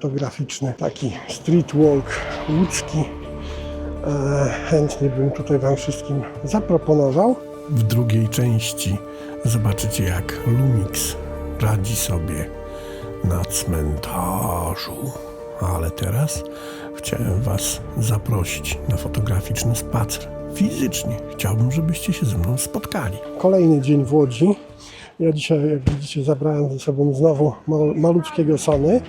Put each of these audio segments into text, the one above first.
fotograficzny, taki street walk łódzki. E, chętnie bym tutaj Wam wszystkim zaproponował. W drugiej części zobaczycie, jak Lumix radzi sobie na cmentarzu. Ale teraz chciałem Was zaprosić na fotograficzny spacer. Fizycznie chciałbym, żebyście się ze mną spotkali. Kolejny dzień w Łodzi. Ja dzisiaj, jak widzicie, zabrałem ze sobą znowu mal, malutkiego Sony.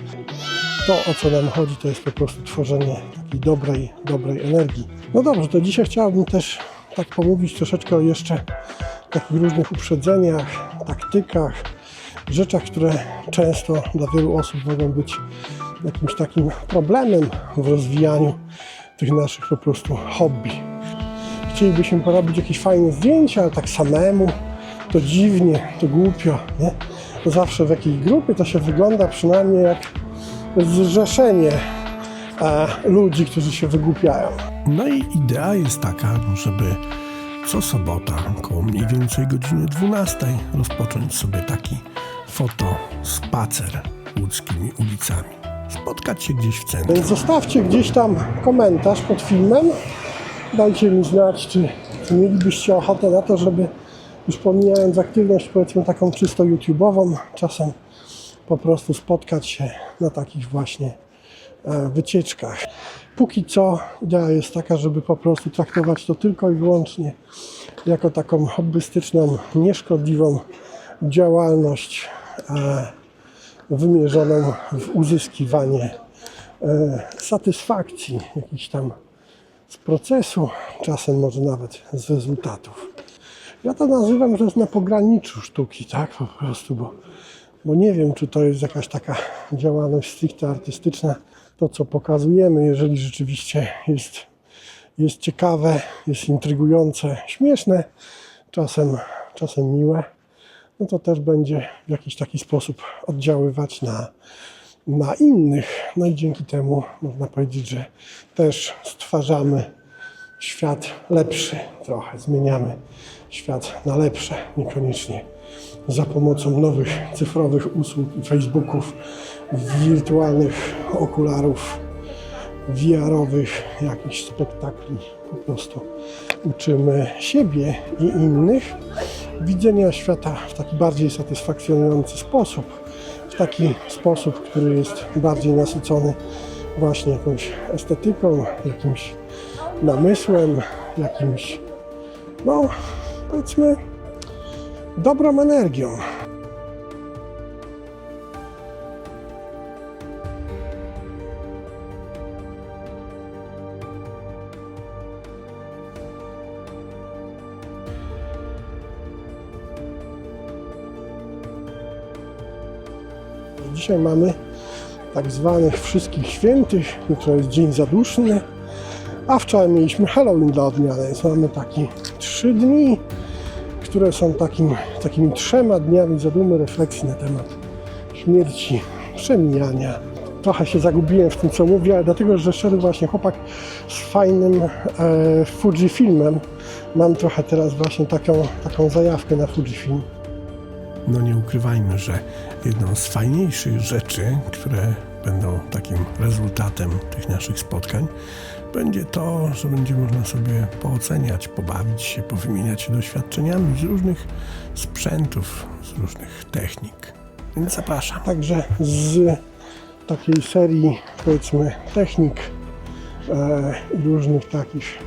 To, o co nam chodzi, to jest po prostu tworzenie takiej dobrej, dobrej energii. No dobrze, to dzisiaj chciałbym też tak pomówić troszeczkę o jeszcze takich różnych uprzedzeniach, taktykach, rzeczach, które często dla wielu osób mogą być jakimś takim problemem w rozwijaniu tych naszych po prostu hobby. Chcielibyśmy porobić jakieś fajne zdjęcia, ale tak samemu, to dziwnie, to głupio, nie? Zawsze w jakiejś grupie to się wygląda przynajmniej jak zrzeszenie e, ludzi, którzy się wygłupiają. No i idea jest taka, żeby co sobota, koło mniej więcej godziny 12, rozpocząć sobie taki fotospacer łódzkimi ulicami. Spotkać się gdzieś w centrum. Więc zostawcie gdzieś tam komentarz pod filmem. Dajcie mi znać, czy, czy mielibyście ochotę na to, żeby już pomijając aktywność powiedzmy taką czysto YouTube'ową, czasem po prostu spotkać się na takich właśnie e, wycieczkach. Póki co idea jest taka, żeby po prostu traktować to tylko i wyłącznie jako taką hobbystyczną, nieszkodliwą działalność e, wymierzoną w uzyskiwanie e, satysfakcji jakichś tam z procesu, czasem może nawet z rezultatów. Ja to nazywam, że jest na pograniczu sztuki, tak po prostu, bo, bo nie wiem, czy to jest jakaś taka działalność stricte artystyczna, to co pokazujemy, jeżeli rzeczywiście jest, jest ciekawe, jest intrygujące, śmieszne, czasem, czasem miłe, no to też będzie w jakiś taki sposób oddziaływać na, na innych. No i dzięki temu można powiedzieć, że też stwarzamy świat lepszy trochę, zmieniamy świat na lepsze, niekoniecznie za pomocą nowych cyfrowych usług Facebooków, wirtualnych okularów, VR-owych jakichś spektakli. Po prostu uczymy siebie i innych widzenia świata w taki bardziej satysfakcjonujący sposób, w taki sposób, który jest bardziej nasycony właśnie jakąś estetyką, jakimś namysłem, jakimś, no powiedzmy, dobrą energią. Dzisiaj mamy tak zwanych wszystkich świętych, jutro jest dzień zaduszny, a wczoraj mieliśmy Halloween dla odmiany, więc mamy taki trzy dni, które są takim, takimi trzema dniami zadumy, refleksji na temat śmierci, przemijania. Trochę się zagubiłem w tym, co mówię, ale dlatego, że szedł właśnie chłopak z fajnym e, Fujifilmem. Mam trochę teraz właśnie taką, taką zajawkę na Fujifilm. No nie ukrywajmy, że jedną z fajniejszych rzeczy, które będą takim rezultatem tych naszych spotkań, będzie to, że będzie można sobie pooceniać, pobawić się, powymieniać się doświadczeniami z różnych sprzętów, z różnych technik. Więc zapraszam. Także z takiej serii, powiedzmy, technik e, i różnych takich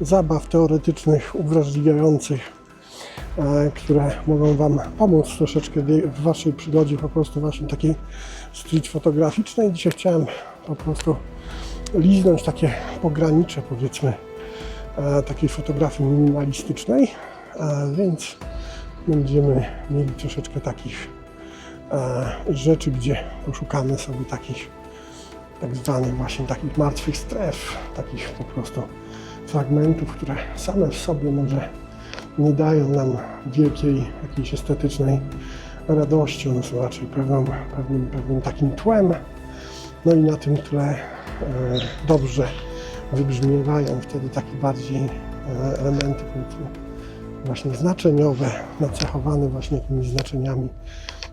zabaw teoretycznych, uwrażliwiających, e, które mogą Wam pomóc troszeczkę w Waszej przygodzie po prostu właśnie takiej street fotograficznej. Dzisiaj chciałem po prostu liznąć takie pogranicze, powiedzmy, e, takiej fotografii minimalistycznej, e, więc będziemy mieli troszeczkę takich e, rzeczy, gdzie poszukamy sobie takich tak zwanych właśnie takich martwych stref, takich po prostu fragmentów, które same w sobie może nie dają nam wielkiej jakiejś estetycznej radości, one są raczej pewną, pewnym, pewnym takim tłem, no i na tym tle dobrze wybrzmiewają wtedy takie bardziej e, elementy właśnie znaczeniowe, nacechowane właśnie jakimiś znaczeniami,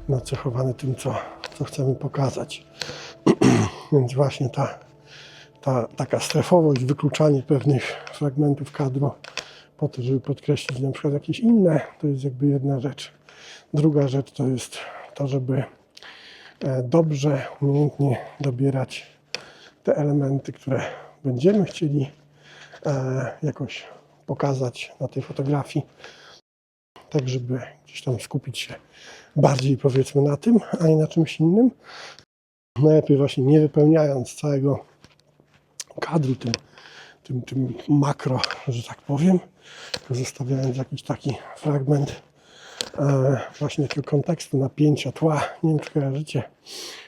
nacechowane tym, co, co chcemy pokazać. Więc właśnie ta, ta taka strefowość, wykluczanie pewnych fragmentów kadru po to, żeby podkreślić na przykład jakieś inne, to jest jakby jedna rzecz. Druga rzecz to jest to, żeby e, dobrze, umiejętnie dobierać te elementy, które będziemy chcieli e, jakoś pokazać na tej fotografii, tak żeby gdzieś tam skupić się bardziej powiedzmy na tym, a nie na czymś innym. Najlepiej właśnie nie wypełniając całego kadru tym, tym, tym makro, że tak powiem, zostawiając jakiś taki fragment e, właśnie takiego kontekstu, napięcia, tła. Nie wiem, czy kojarzycie,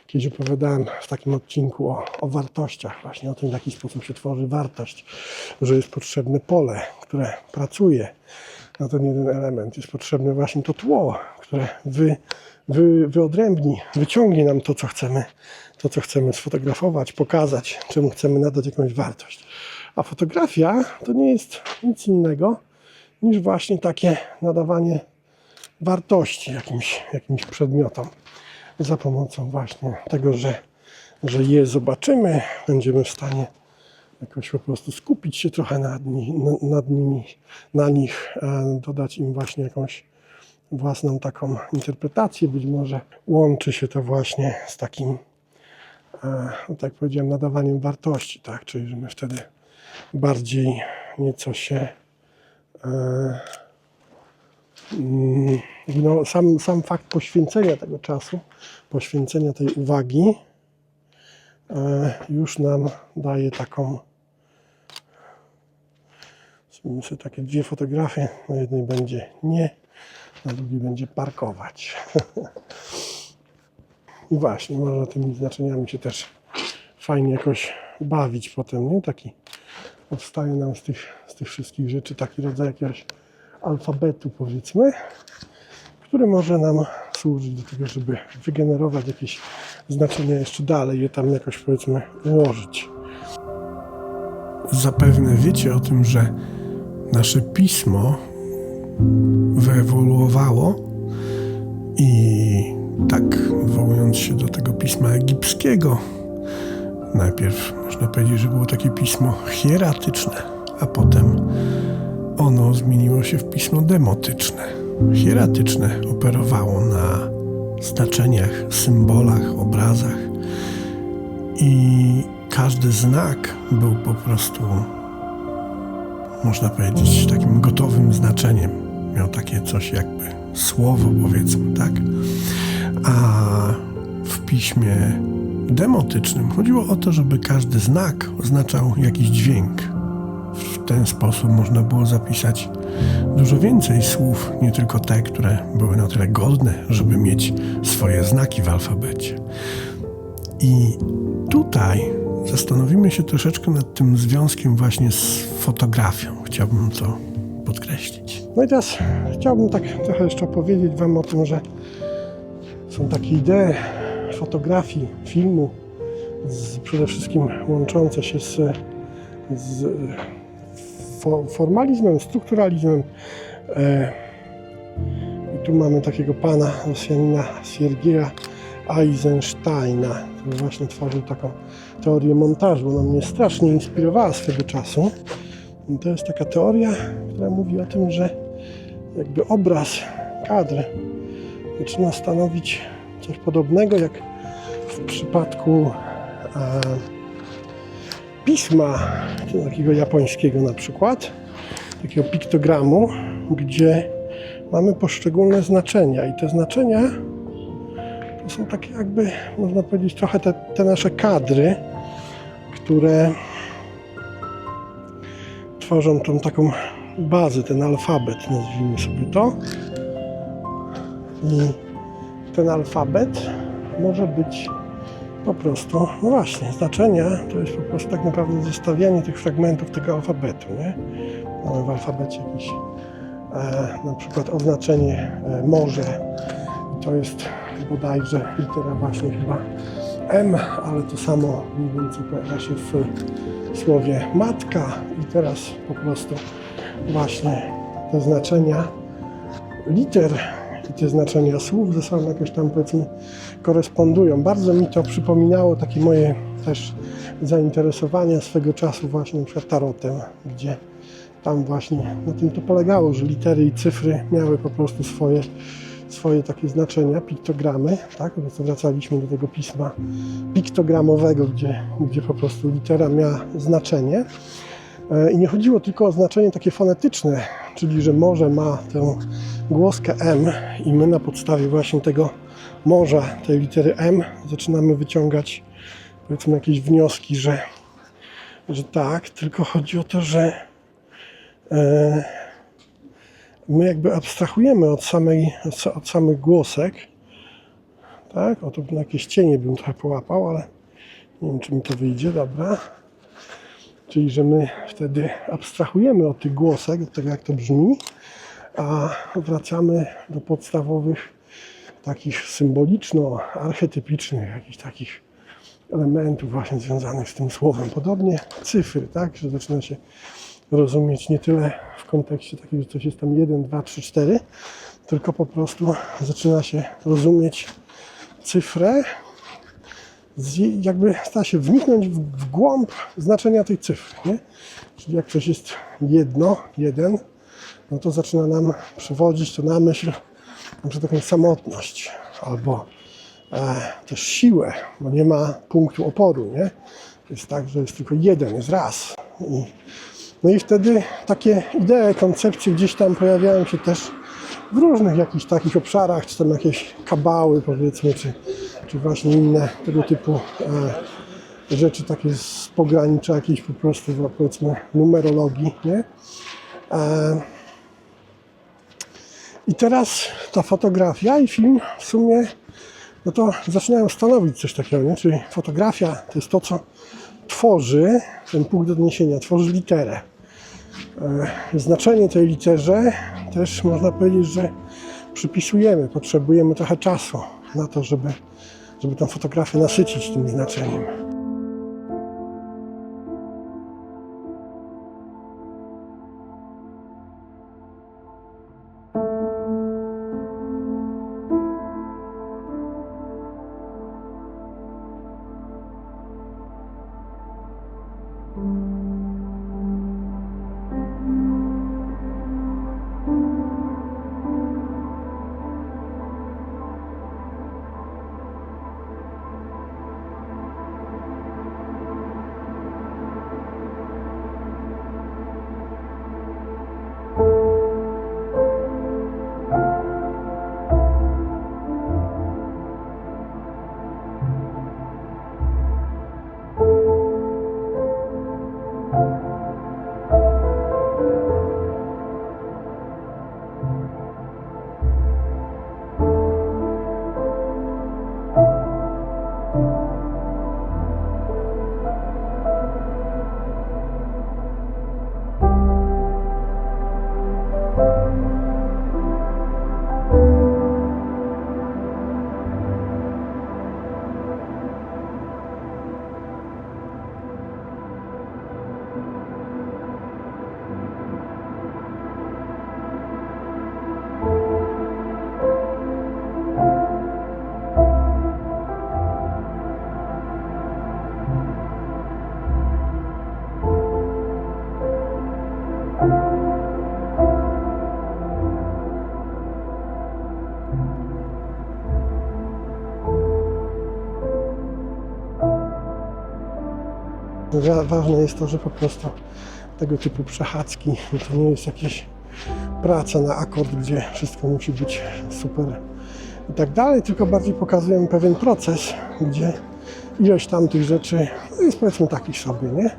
kiedyś opowiadałem w takim odcinku o, o wartościach, właśnie o tym, w jaki sposób się tworzy wartość, że jest potrzebne pole, które pracuje na ten jeden element. Jest potrzebne właśnie to tło, które wy, wy, wyodrębni, wyciągnie nam to, co chcemy, to, co chcemy sfotografować, pokazać, czemu chcemy nadać jakąś wartość. A fotografia to nie jest nic innego niż właśnie takie nadawanie wartości jakimś, jakimś przedmiotom za pomocą właśnie tego, że, że je zobaczymy, będziemy w stanie jakoś po prostu skupić się trochę nad, nad nimi, na nich, dodać im właśnie jakąś własną taką interpretację. Być może łączy się to właśnie z takim, e, no tak jak powiedziałem, nadawaniem wartości, tak? Czyli że my wtedy bardziej nieco się e, no, sam, sam fakt poświęcenia tego czasu, poświęcenia tej uwagi e, już nam daje taką Zrobimy takie dwie fotografie. Na jednej będzie nie, na drugiej będzie parkować. I właśnie, można tymi znaczeniami się też fajnie jakoś bawić potem, nie? Taki powstaje nam z tych, z tych wszystkich rzeczy taki rodzaj jakiegoś alfabetu, powiedzmy, który może nam służyć do tego, żeby wygenerować jakieś znaczenia jeszcze dalej, je tam jakoś powiedzmy ułożyć. Zapewne wiecie o tym, że nasze pismo wyewoluowało i tak wołując się do tego pisma egipskiego, najpierw można powiedzieć, że było takie pismo hieratyczne, a potem ono zmieniło się w pismo demotyczne. Hieratyczne operowało na znaczeniach, symbolach, obrazach i każdy znak był po prostu można powiedzieć, takim gotowym znaczeniem. Miał takie coś jakby słowo, powiedzmy, tak? A w piśmie demotycznym chodziło o to, żeby każdy znak oznaczał jakiś dźwięk. Ten sposób można było zapisać dużo więcej słów, nie tylko te, które były na tyle godne, żeby mieć swoje znaki w alfabecie. I tutaj zastanowimy się troszeczkę nad tym związkiem właśnie z fotografią. Chciałbym to podkreślić. No i teraz chciałbym tak trochę jeszcze opowiedzieć Wam o tym, że są takie idee fotografii, filmu, z, przede wszystkim łączące się z, z formalizmem, strukturalizmem. E, I tu mamy takiego pana Rosjanina Siergieja Eisensteina, który właśnie tworzył taką teorię montażu. Ona mnie strasznie inspirowała swego czasu. To jest taka teoria, która mówi o tym, że jakby obraz, kadr zaczyna stanowić coś podobnego jak w przypadku e, pisma takiego japońskiego na przykład, takiego piktogramu, gdzie mamy poszczególne znaczenia i te znaczenia to są takie jakby, można powiedzieć, trochę te, te nasze kadry, które tworzą tą taką bazę, ten alfabet, nazwijmy sobie to. I ten alfabet może być po prostu, no właśnie, znaczenia to jest po prostu tak naprawdę zestawianie tych fragmentów tego alfabetu, nie? Mamy w alfabecie jakieś e, na przykład oznaczenie e, morze to jest bodajże litera właśnie chyba M, ale to samo mniej więcej pojawia się w słowie matka i teraz po prostu właśnie te znaczenia liter i te znaczenia słów ze sobą jakoś tam powiedzmy korespondują. Bardzo mi to przypominało takie moje też zainteresowania swego czasu właśnie przykład tarotem, gdzie tam właśnie na tym to polegało, że litery i cyfry miały po prostu swoje, swoje takie znaczenia, piktogramy, tak? Wracaliśmy do tego pisma piktogramowego, gdzie, gdzie po prostu litera miała znaczenie. E, I nie chodziło tylko o znaczenie takie fonetyczne, czyli że morze ma tę głoskę M i my na podstawie właśnie tego morza, tej litery M zaczynamy wyciągać powiedzmy jakieś wnioski, że, że tak, tylko chodzi o to, że e, my jakby abstrahujemy od, samej, od, sa- od samych głosek, tak, o to na jakieś cienie bym trochę połapał, ale nie wiem, czy mi to wyjdzie, dobra. Czyli, że my wtedy abstrahujemy od tych głosek, od tego, jak to brzmi, a wracamy do podstawowych, takich symboliczno-archetypicznych, jakichś takich elementów właśnie związanych z tym słowem. Podobnie cyfry, tak, że zaczyna się rozumieć nie tyle w kontekście takim, że coś jest tam 1, 2, 3, 4, tylko po prostu zaczyna się rozumieć cyfrę, jakby stara się wniknąć w, w głąb znaczenia tej cyfry. Nie? Czyli jak coś jest jedno, jeden, no to zaczyna nam przywodzić to na myśl taką samotność albo e, też siłę, bo nie ma punktu oporu. Nie? Jest tak, że jest tylko jeden, jest raz. I, no i wtedy takie idee, koncepcje gdzieś tam pojawiają się też w różnych jakichś takich obszarach, czy tam jakieś kabały powiedzmy, czy, czy właśnie inne tego typu e, rzeczy takie z pogranicza jakiejś po prostu no, powiedzmy numerologii, nie? E, I teraz ta fotografia i film w sumie no to zaczynają stanowić coś takiego, nie? Czyli fotografia to jest to, co tworzy ten punkt odniesienia, tworzy literę. E, Znaczenie tej literze też można powiedzieć, że przypisujemy, potrzebujemy trochę czasu na to, żeby, żeby tę fotografię nasycić tym znaczeniem. Ważne jest to, że po prostu tego typu przechadzki to nie jest jakieś praca na akord, gdzie wszystko musi być super i tak dalej, tylko bardziej pokazujemy pewien proces, gdzie ilość tam tych rzeczy no jest powiedzmy takich sobie, nie?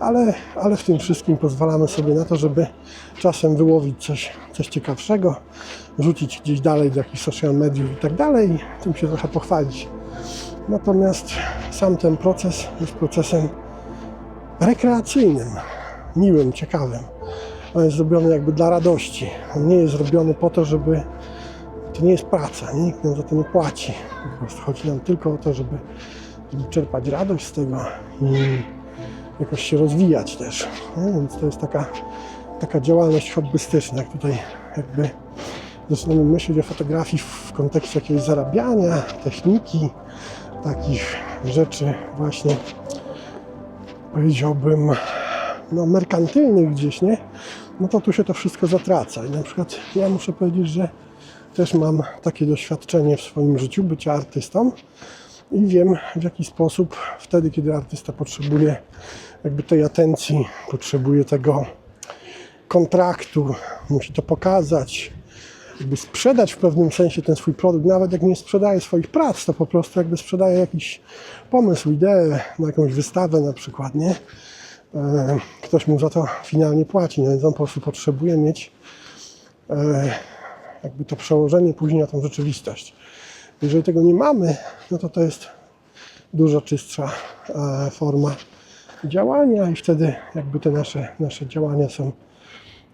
Ale, ale w tym wszystkim pozwalamy sobie na to, żeby czasem wyłowić coś, coś ciekawszego, rzucić gdzieś dalej do jakichś social mediów i tak dalej tym się trochę pochwalić. Natomiast sam ten proces jest procesem rekreacyjnym, miłym, ciekawym. On jest zrobiony jakby dla radości. On nie jest zrobiony po to, żeby. To nie jest praca, nikt nam za to nie płaci. Po prostu chodzi nam tylko o to, żeby, żeby czerpać radość z tego i jakoś się rozwijać też. Nie? Więc to jest taka, taka działalność hobbystyczna. Jak tutaj jakby zaczynamy myśleć o fotografii w kontekście jakiegoś zarabiania, techniki, takich rzeczy właśnie powiedziałbym, no, merkantylnych gdzieś, nie? No to tu się to wszystko zatraca. I na przykład ja muszę powiedzieć, że też mam takie doświadczenie w swoim życiu bycia artystą i wiem w jaki sposób wtedy, kiedy artysta potrzebuje jakby tej atencji, potrzebuje tego kontraktu, musi to pokazać, jakby sprzedać w pewnym sensie ten swój produkt, nawet jak nie sprzedaje swoich prac, to po prostu jakby sprzedaje jakiś pomysł, ideę na jakąś wystawę na przykład, nie? E, Ktoś mu za to finalnie płaci, no więc on po prostu potrzebuje mieć e, jakby to przełożenie później na tą rzeczywistość. Jeżeli tego nie mamy, no to to jest dużo czystsza e, forma działania i wtedy jakby te nasze, nasze działania są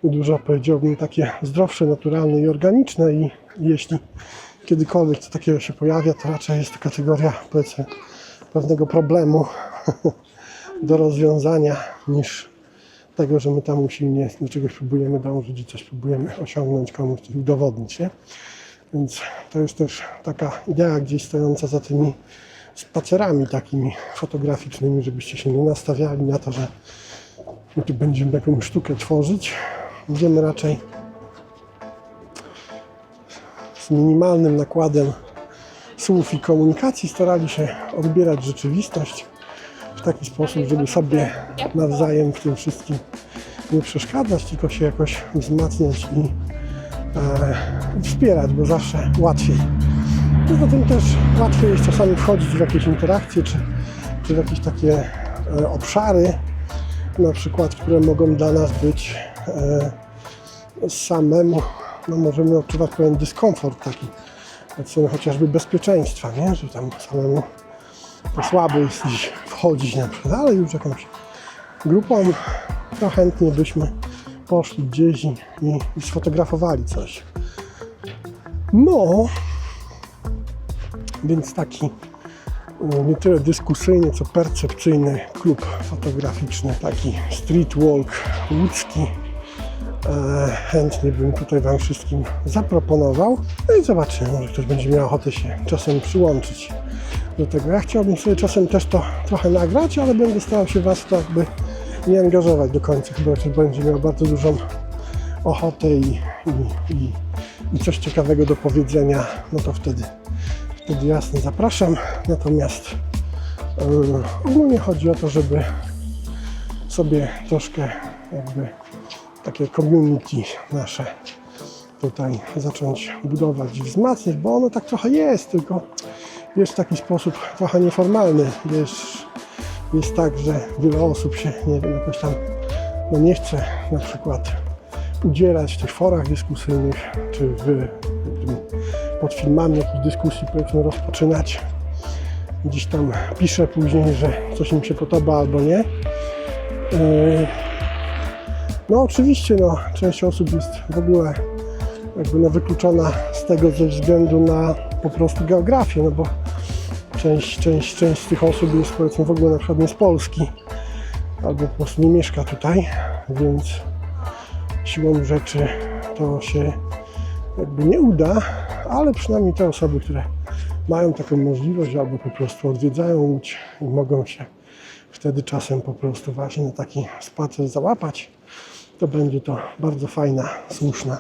dużo, powiedziałbym, takie zdrowsze, naturalne i organiczne i jeśli kiedykolwiek coś takiego się pojawia, to raczej jest to kategoria, powiedzmy, pewnego problemu do rozwiązania niż tego, że my tam usilnie do czegoś próbujemy dążyć i coś próbujemy osiągnąć, komuś coś udowodnić, nie? Więc to jest też taka idea gdzieś stojąca za tymi spacerami takimi fotograficznymi, żebyście się nie nastawiali na to, że my tu będziemy jakąś sztukę tworzyć. Będziemy raczej z minimalnym nakładem słów i komunikacji starali się odbierać rzeczywistość w taki sposób, żeby sobie nawzajem w tym wszystkim nie przeszkadzać, tylko się jakoś wzmacniać i e, wspierać, bo zawsze łatwiej. Poza tym też łatwiej jest czasami wchodzić w jakieś interakcje, czy, czy w jakieś takie e, obszary, na przykład, które mogą dla nas być samemu, no możemy odczuwać pewien dyskomfort taki, powiedzmy chociażby bezpieczeństwa, nie? że tam samemu to słabo jest wchodzić na przykład, ale już jakąś grupą to chętnie byśmy poszli gdzieś i, i, i sfotografowali coś. No, więc taki e, nie tyle dyskusyjny, co percepcyjny klub fotograficzny, taki street walk łódzki. E, chętnie bym tutaj Wam wszystkim zaproponował. No i zobaczymy, może ktoś będzie miał ochotę się czasem przyłączyć do tego. Ja chciałbym sobie czasem też to trochę nagrać, ale będę starał się Was to jakby nie angażować do końca, chyba że będzie miał bardzo dużą ochotę i, i, i, i coś ciekawego do powiedzenia, no to wtedy wtedy jasne zapraszam. Natomiast yy, ogólnie chodzi o to, żeby sobie troszkę jakby takie community nasze tutaj zacząć budować wzmacniać, bo ono tak trochę jest, tylko jest w taki sposób trochę nieformalny. Wiesz, jest tak, że wiele osób się nie wiem, jakoś tam no nie chce na przykład udzielać w tych forach dyskusyjnych, czy w, pod filmami jakichś dyskusji powiedzmy rozpoczynać. Gdzieś tam pisze później, że coś im się podoba albo nie. Yy, No oczywiście no, część osób jest w ogóle jakby no, wykluczona z tego ze względu na po prostu geografię, no bo część, część, część z tych osób jest powiedzmy w ogóle na przykład nie z Polski albo po prostu nie mieszka tutaj, więc siłą rzeczy to się jakby nie uda, ale przynajmniej te osoby, które mają taką możliwość albo po prostu odwiedzają Łódź i mogą się wtedy czasem po prostu właśnie na taki spacer załapać, to będzie to bardzo fajna, słuszna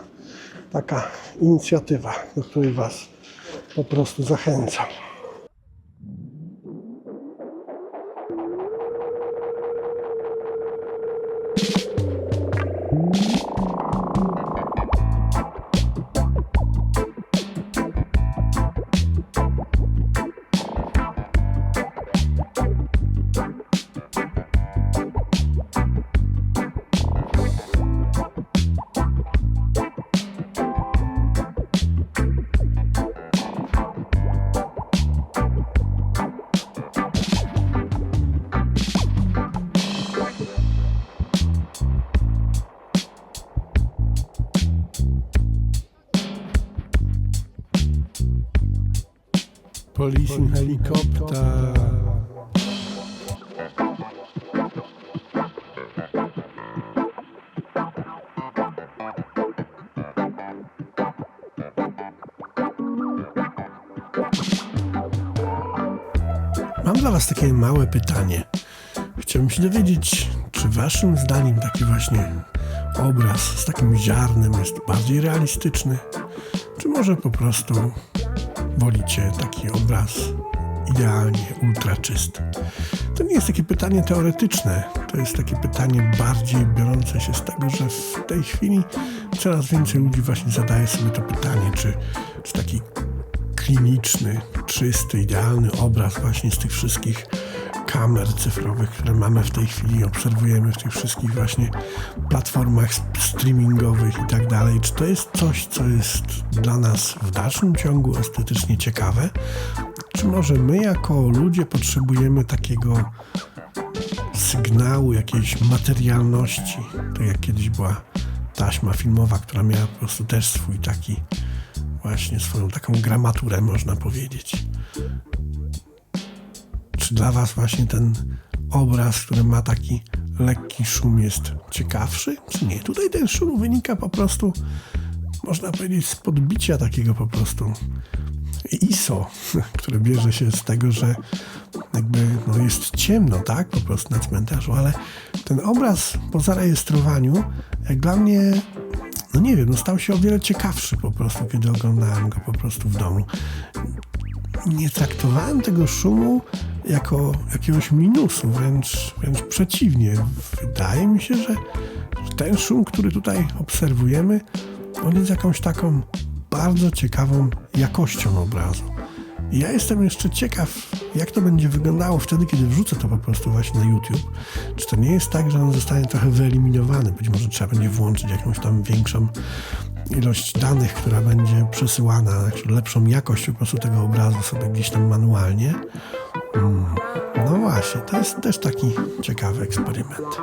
taka inicjatywa, do której Was po prostu zachęcam. Policing helikopter. Mam dla Was takie małe pytanie. Chciałbym się dowiedzieć, czy waszym zdaniem taki właśnie obraz z takim ziarnem jest bardziej realistyczny, czy może po prostu wolicie taki obraz idealnie ultra czysty? To nie jest takie pytanie teoretyczne, to jest takie pytanie bardziej biorące się z tego, że w tej chwili coraz więcej ludzi właśnie zadaje sobie to pytanie, czy, czy taki kliniczny, czysty, idealny obraz właśnie z tych wszystkich kamer cyfrowych, które mamy w tej chwili, obserwujemy w tych wszystkich właśnie platformach streamingowych i tak dalej. Czy to jest coś, co jest dla nas w dalszym ciągu estetycznie ciekawe? Czy może my jako ludzie potrzebujemy takiego sygnału jakiejś materialności, tak jak kiedyś była taśma filmowa, która miała po prostu też swój taki właśnie swoją taką gramaturę można powiedzieć. Czy dla Was właśnie ten obraz, który ma taki lekki szum jest ciekawszy, czy nie? Tutaj ten szum wynika po prostu, można powiedzieć, z podbicia takiego po prostu ISO, które bierze się z tego, że jakby no jest ciemno, tak, po prostu na cmentarzu, ale ten obraz po zarejestrowaniu, jak dla mnie, no nie wiem, no stał się o wiele ciekawszy po prostu, kiedy oglądałem go po prostu w domu. Nie traktowałem tego szumu jako jakiegoś minusu, wręcz, wręcz przeciwnie. Wydaje mi się, że ten szum, który tutaj obserwujemy, on jest jakąś taką bardzo ciekawą jakością obrazu. I ja jestem jeszcze ciekaw, jak to będzie wyglądało wtedy, kiedy wrzucę to po prostu właśnie na YouTube. Czy to nie jest tak, że on zostanie trochę wyeliminowany? Być może trzeba będzie włączyć jakąś tam większą ilość danych, która będzie przesyłana, lepszą jakość po prostu tego obrazu sobie gdzieś tam manualnie. No właśnie, to jest też taki ciekawy eksperyment.